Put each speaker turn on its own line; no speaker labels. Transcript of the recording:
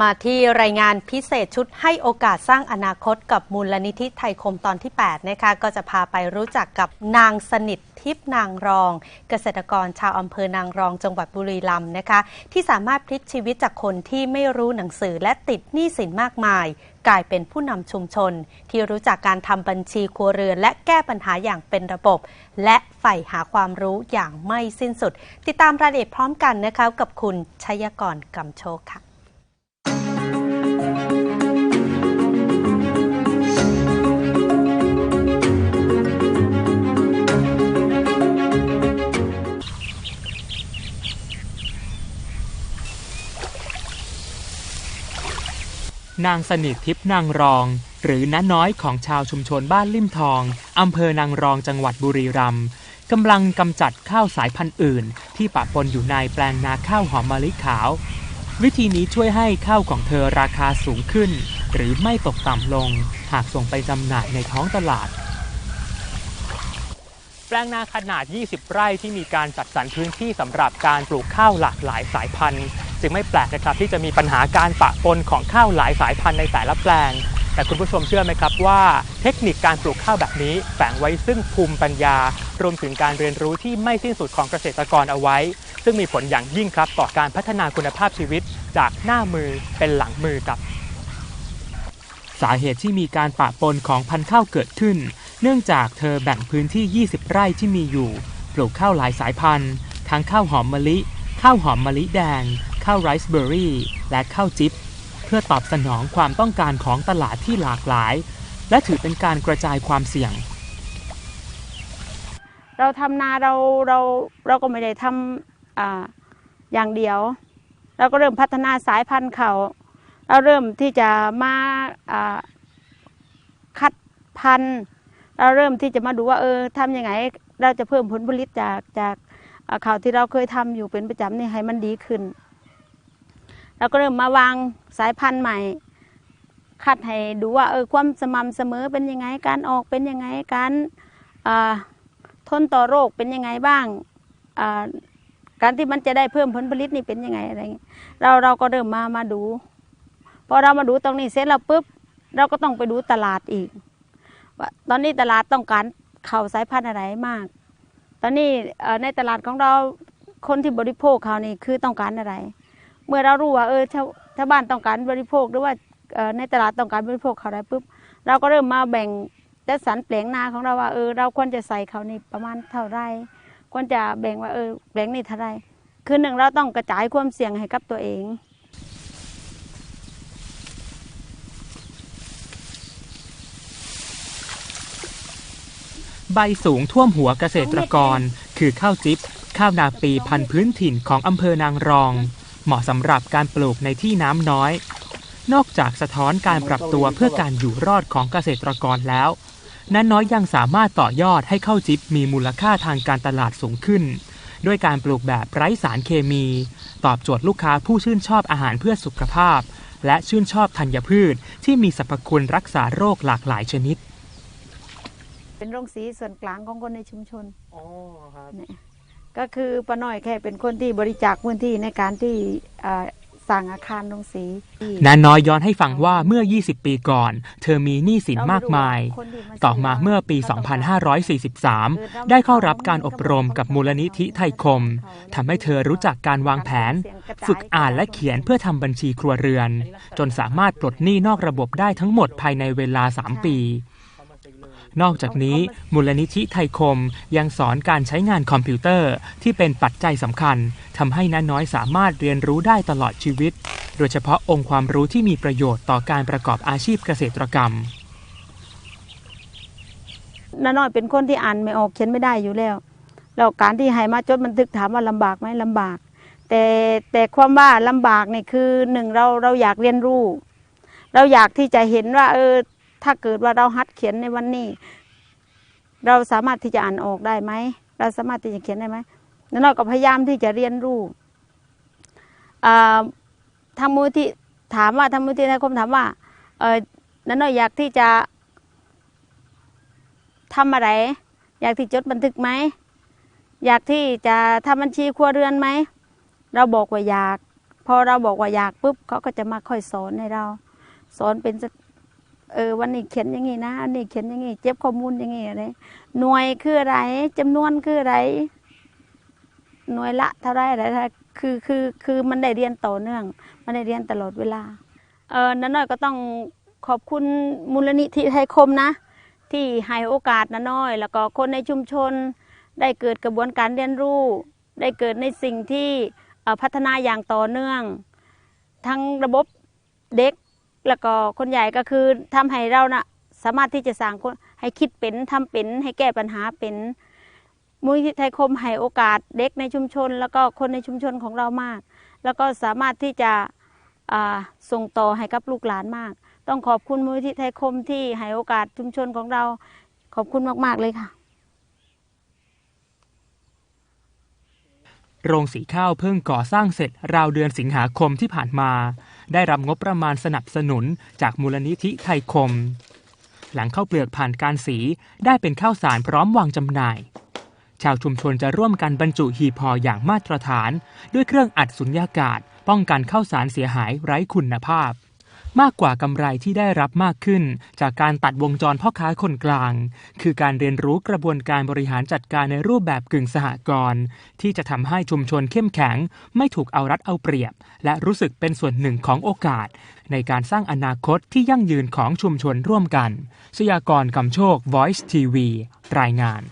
มาที่รายงานพิเศษชุดให้โอกาสสร้างอนาคตกับมูลนิธิไทยคมตอนที่ 8 นะคะ ก็จะพาไปรู้จักกับนางสนิททิพนางรอง เกษตรกรชาวอำเภอนางรองจังหวัดบุรีรัมย์นะคะ ที่สามารถพลิกชีวิตจากคนที่ไม่รู้หนังสือและติดหนี้สินมากมาย กลายเป็นผู้นำชุมชน ที่รู้จักการทำบัญชีครัวเรือน และแก้ปัญหาอย่างเป็นระบบ และใฝ่หาความรู้อย่างไม่สิ้นสุด ติดตามรายละเอียดพร้อมกันนะคะกับคุณชัยกรกำโชคค่ะ
นางสนิททิพนางรอง หรือน้าน้อยของชาวชุมชนบ้านลิ่มทองอำเภอนางรองจังหวัดบุรีรัมย์กำลังกำจัดข้าวสายพันธุ์อื่น ที่ปะปนอยู่ในแปลงนาข้าวหอมมะลิขาว วิธีนี้ช่วยให้ข้าวของเธอราคาสูงขึ้น หรือไม่ตกต่ำลง หากส่งไปจำหน่ายในท้องตลาด แปลงนาขนาด 20 ไร่ที่มีการจัดสรรพื้นที่สำหรับการปลูกข้าวหลากหลายสายพันธุ์ จึงไม่แปลกนะครับที่จะมีปัญหาการปะปนของข้าวหลายสายพันธุ์ในแต่ละแปลง แต่คุณผู้ชมเชื่อไหมครับว่า เทคนิคการปลูกข้าวแบบนี้แฝงไว้ซึ่งภูมิปัญญา รวมถึงการเรียนรู้ที่ไม่สิ้นสุดของเกษตรกรเอาไว้ ซึ่งมีผลอย่างยิ่งครับต่อการพัฒนาคุณภาพชีวิต จากหน้ามือเป็นหลังมือครับ สาเหตุที่มีการปะปนของพันธุ์ข้าวเกิดขึ้น เนื่องจากเธอแบ่งพื้นที่ 20 ไร่ที่มีอยู่ ปลูกข้าวหลายสายพันธุ์ ทั้งข้าวหอมมะลิ ข้าวหอมมะลิแดง ข้าวไรซ์เบอร์รี่และข้าวจิ๊บเพื่อตอบสนองความต้องการของตลาดที่หลากหลาย และถือเป็นการกระจายความเสี่ยง
เราทำนาเราเราเราก็ไม่ได้ทำออย่างเดียว เราก็เริ่มพัฒนาสายพันธุ์เขาเราเริ่มที่จะมาคัดพันธุ์เราเริ่มที่จะมาดูว่าเออทำยังไงเราจะเพิ่มผลผลิตจากจากข่าวที่เราเคยทำอยู่เป็นประจำนี่ให้มันดีขึ้น เราก็เริ่มมาวางสายพันธุ์ใหม่ คัดให้ดูว่าเออความสม่ำเสมอเป็นยังไงการออกเป็นยังไงการทนต่อโรคเป็นยังไงบ้างการที่มันจะได้เพิ่มผลผลิตนี่เป็นยังไงอะไรเงี้ยเราเราก็เริ่มมามาดูพอเรามาดูตรงนี้เสร็จแล้วปุ๊บเราก็ต้องไปดูตลาดอีกว่าตอนนี้ตลาดต้องการข่าวสายพันธุ์อะไรมาก ตอนนี้ในตลาดของเราคนที่บริโภคเขานี่คือต้องการอะไร เมื่อเรารู้ว่าเออชาวชาวบ้านต้องการบริโภคหรือว่าในตลาดต้องการบริโภคเขาอะไรปุ๊บเราก็เริ่มมาแบ่งจัดสรรแปลงนาของเราว่าเออเราควรจะใส่เขานี่ประมาณเท่าไรควรจะแบ่งว่าเออแปลงนี่เท่าไรคือหนึ่งเราต้องกระจายความเสี่ยงให้กับตัวเอง
ใบสูงท่วมหัวเกษตรกร คือข้าวจิ๊บข้าวนาปีพันธุ์พื้นถิ่นของอำเภอนางรอง เหมาะสำหรับการปลูกในที่น้ำน้อย นอกจากสะท้อนการปรับตัวเพื่อการอยู่รอดของเกษตรกรแล้ว นั้นน้อยยังสามารถต่อยอดให้ข้าวจิ๊บมีมูลค่าทางการตลาดสูงขึ้น ด้วยการปลูกแบบไร้สารเคมี ตอบโจทย์ลูกค้าผู้ชื่นชอบอาหารเพื่อสุขภาพ และชื่นชอบธัญพืช ที่มีสรรพคุณรักษาโรคหลากหลายชนิด
เป็นโรงสีส่วนกลางของคนในชุมชน
อ๋อครับ
เนี่ย ก็คือป้าน้อยแค่เป็นคนที่บริจาคพื้นที่ในการที่อ่าสั่งอาคารโรงสีที่
น้าน้อยย้อนให้ฟังว่าเมื่อ 20 ปีก่อน เธอมีหนี้สินมากมาย
คนที่ซื้
ต่อมาเมื่อปี 2543 ได้เข้ารับการอบรมกับมูลนิธิไทยคมทำให้เธอรู้จักการวางแผน ฝึกอ่านและเขียนเพื่อทำบัญชีครัวเรือน จนสามารถปลดหนี้นอกระบบได้ทั้งหมดภายในเวลา 3 ปี นอกจากนี้มูลนิธิไทยคมยังสอนการใช้งานคอมพิวเตอร์ที่เป็นปัจจัยสำคัญทำให้น้าน้อยสามารถเรียนรู้ได้ตลอดชีวิต โดยเฉพาะองค์ความรู้ที่มีประโยชน์ต่อการประกอบอาชีพเกษตรกรรม
น้าน้อยเป็นคนที่อ่านไม่ออกเขียนไม่ได้อยู่แล้วแล้วการที่ให้มาจดบันทึกถามว่าลำบากไหมลำบาก แต่แต่ความว่าลำบากเนี่ยคือหนึ่งเราเราอยากเรียนรู้ เราอยากที่จะเห็นว่าเออ ถ้าเกิดว่าเราหัดเขียนในวันนี้ เราสามารถที่จะอ่านออกได้ไหมเราสามารถที่จะเขียนได้ไหมน้าน้อยก็พยายามที่จะเรียนรู้ทางมูลที่ถามว่าทางมูลที่นายคมถามว่าเออน้น้อยอยากที่จะทำอะไร อยากที่จดบันทึกไหมอยากที่จะทำบัญชีครัวเรือนไหมเราบอกว่าอยาก พอเราบอกว่าอยากปุ๊บเขาก็จะมาค่อยสอนให้เรา สอนเป็นสเเออวันนี้เขียนอย่างงี้นะอันนี้เขียนอย่างงี้เจ็บข้อมูลอย่างงี้อะไรหน่วยคืออะไรจำนวนคืออะไร หน่วยละเท่าไรอะไรท่าคือคือคือมันได้เรียนต่อเนื่อง มันได้เรียนตลอดเวลา เออน้าน้อยก็ต้องขอบคุณมูลนิธิไทยคมนะ ที่ให้โอกาสน้าน้อย แล้วก็คนในชุมชน ได้เกิดกระบวนการเรียนรู้ ได้เกิดในสิ่งที่พัฒนาอย่างต่อเนื่อง ทั้งระบบเด็ก แล้วก็คนใหญ่ก็คือทำให้เรานะ่ะสามารถที่จะสร้างคนให้คิดเป็นทำเป็นให้แก้ปัญหาเป็นมูลนิธิไทยคมให้โอกาสเด็กในชุมชน แล้วก็คนในชุมชนของเรามาก แล้วก็สามารถที่จะส่งต่อให้กับลูกหลานมาก ต้องขอบคุณมูลนิธิไทยคมที่ให้โอกาสชุมชนของเราขอบคุณมาก ๆ เลยค่ะ
โรงสีข้าวเพิ่งก่อสร้างเสร็จราวเดือนสิงหาคมที่ผ่านมา ได้รับงบประมาณสนับสนุนจากมูลนิธิไทยคม หลังข้าวเปลือกผ่านการสีได้เป็นข้าวสารพร้อมวางจำหน่าย ชาวชุมชนจะร่วมกันบรรจุหีพออย่างมาตรฐาน ด้วยเครื่องอัดสุญญากาศ ป้องกันข้าวสารเสียหายไร้คุณภาพ มากกว่ากำไรที่ได้รับมากขึ้น จากการตัดวงจรพ่อค้าคนกลาง คือการเรียนรู้กระบวนการบริหารจัดการในรูปแบบกึ่งสหกรณ์ที่จะทำให้ชุมชนเข้มแข็ง ไม่ถูกเอารัดเอาเปรียบ และรู้สึกเป็นส่วนหนึ่งของโอกาส ในการสร้างอนาคตที่ยั่งยืนของชุมชนร่วมกันชยากรกำโชค Voice TV รายงาน